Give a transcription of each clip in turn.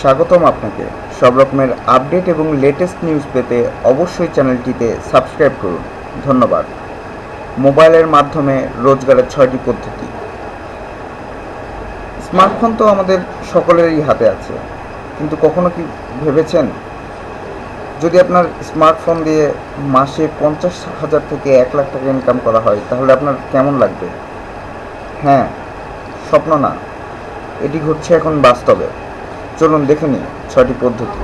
স্বাগতম আপনাকে। সব রকমের আপডেট এবং লেটেস্ট নিউজ পেতে অবশ্যই চ্যানেলটিতে সাবস্ক্রাইব করুন। ধন্যবাদ। মোবাইলের মাধ্যমে রোজগারের ছয়টি পদ্ধতি। স্মার্টফোন তো আমাদের সকলেরই হাতে আছে। কিন্তু কখনো কি ভেবেছেন? যদি আপনার স্মার্টফোন দিয়ে মাসে পঞ্চাশ হাজার থেকে এক লাখ টাকা ইনকাম করা হয়, তাহলে আপনার কেমন লাগবে? হ্যাঁ স্বপ্ন না। এটি ঘটছে এখন বাস্তবে। চলুন দেখে নিই ছয়টি পদ্ধতি।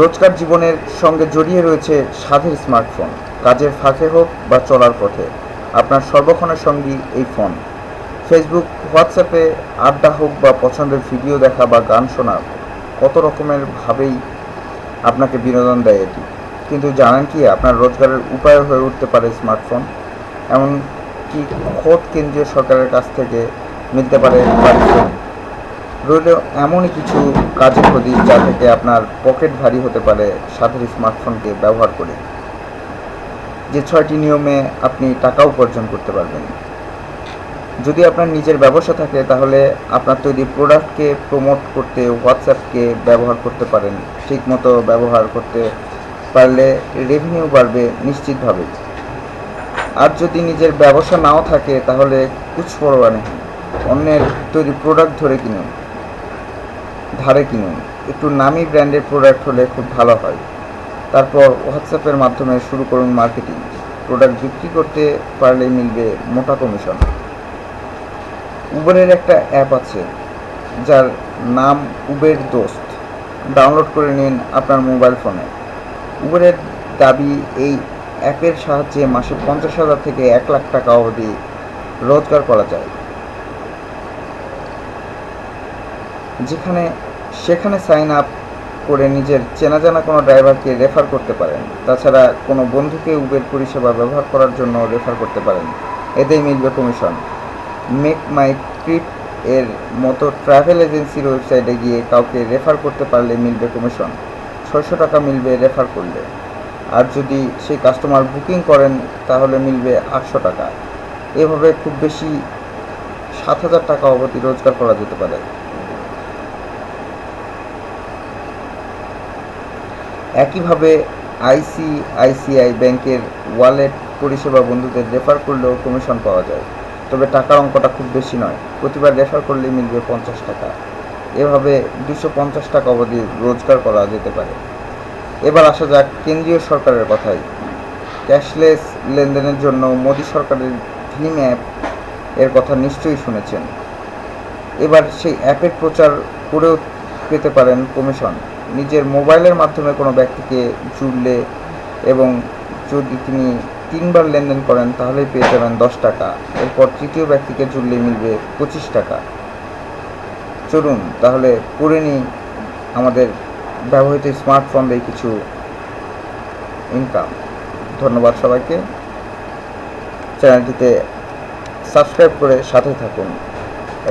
রোজকার জীবনের সঙ্গে জড়িয়ে রয়েছে স্বাধীন স্মার্টফোন কাজের ফাঁকে হোক বা চলার পথে, আপনার সর্বক্ষণের সঙ্গী এই ফোন ফেসবুক হোয়াটসঅ্যাপে আড্ডা হোক বা পছন্দের ভিডিও দেখা বা গান শোনা, কত রকমের ভাবেই আপনাকে বিনোদন দেয় এটি। কিন্তু জানেন কি, আপনার রোজগারের উপায় হয়ে উঠতে পারে স্মার্টফোন এমন কি খোদ কেন্দ্রীয় সরকারের কাছ থেকে মিলতে পারে পারিশ্রমিক। রইল এমনই কিছু কাজের প্রতি যা থেকে আপনার পকেট ভারী হতে পারে সাথে স্মার্টফোনকে ব্যবহার করে, যে ছয়টি নিয়মে আপনি টাকা উপার্জন করতে পারবেন। যদি আপনার নিজের ব্যবসা থাকে, তাহলে আপনার তৈরি প্রোডাক্টকে প্রমোট করতে হোয়াটসঅ্যাপকে ব্যবহার করতে পারেন। ঠিকমতো ব্যবহার করতে পারলে রেভিনিউ বাড়বে নিশ্চিতভাবে। আর যদি নিজের ব্যবসা নাও থাকে, তাহলে কুছ পরোয়া নেই। অন্যের তৈরি প্রোডাক্ট ধরে কিনুন। ধারে কিনুন। একটু নামি ব্র্যান্ডের প্রোডাক্ট হলে খুব ভালো হয়। তারপর হোয়াটসঅ্যাপের মাধ্যমে শুরু করুন মার্কেটিং প্রোডাক্ট বিক্রি করতে পারলেই মিলবে মোটা কমিশন উবেরের একটা অ্যাপ আছে, যার নাম উবের দোস্ত। ডাউনলোড করে নিন আপনার মোবাইল ফোনে উবেরের দাবি, এই অ্যাপের সাহায্যে মাসে পঞ্চাশ হাজার থেকে এক লাখ টাকা অবধি রোজগার করা যায়। যেখানে সেখানে সাইন আপ করে নিজের চেনা জানা কোনো ড্রাইভারকে রেফার করতে পারেন। তাছাড়া কোনো বন্ধুকে উবের পরিষেবা ব্যবহার করার জন্য রেফার করতে পারেন। এতেই মিলবে কমিশন মেক মাই ট্রিপ এর মতো ট্রাভেল এজেন্সির ওয়েবসাইটে গিয়ে কাউকে রেফার করতে পারলে মিলবে কমিশন ছয়শো টাকা মিলবে রেফার করলে। আর যদি সেই কাস্টমার বুকিং করেন, তাহলে মিলবে আটশো টাকা। এভাবে খুব বেশি সাত হাজার টাকা অবধি রোজগার করা যেতে পারে। একইভাবে আইসিআইসিআই ব্যাংকের ওয়ালেট পরিষেবা বন্ধুদের রেফার করলেও কমিশন পাওয়া যায়। তবে টাকার অঙ্কটা খুব বেশি নয়। প্রতিবার রেফার করলেই মিলবে পঞ্চাশ টাকা। এভাবে দুশো পঞ্চাশ টাকা অবধি রোজগার করা যেতে পারে। এবার আসা যাক কেন্দ্রীয় সরকারের কথাই। ক্যাশলেস লেনদেনের জন্য মোদী সরকারের ভীম অ্যাপ এর কথা নিশ্চয়ই শুনেছেন। এবার সেই অ্যাপের প্রচার করেও পেতে পারেন কমিশন। নিজের মোবাইলের মাধ্যমে কোনো ব্যক্তিকে জুড়লে এবং যদি তিনি তিনবার লেনদেন করেন, তাহলেই পেয়ে যাবেন দশ টাকা। এরপর তৃতীয় ব্যক্তিকে জুড়লে মিলবে পঁচিশ টাকা। চলুন, তাহলে করে নিই আমাদের ব্যবহৃত স্মার্টফোন দিয়ে কিছু ইনকাম ধন্যবাদ সবাইকে। চ্যানেলটিতে সাবস্ক্রাইব করে সাথে থাকুন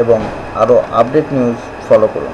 এবং আরও আপডেট নিউজ ফলো করুন।